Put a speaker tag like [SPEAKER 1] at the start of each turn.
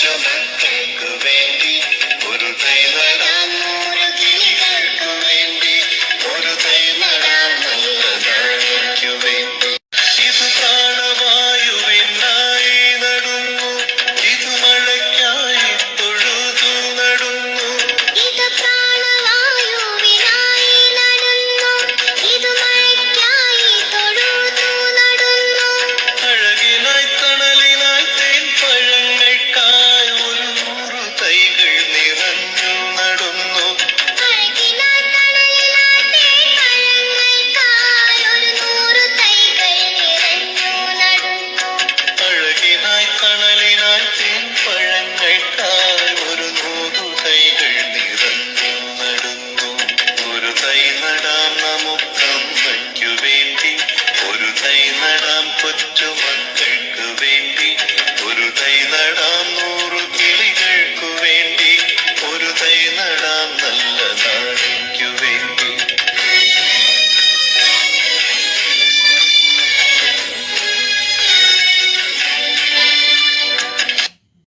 [SPEAKER 1] to make.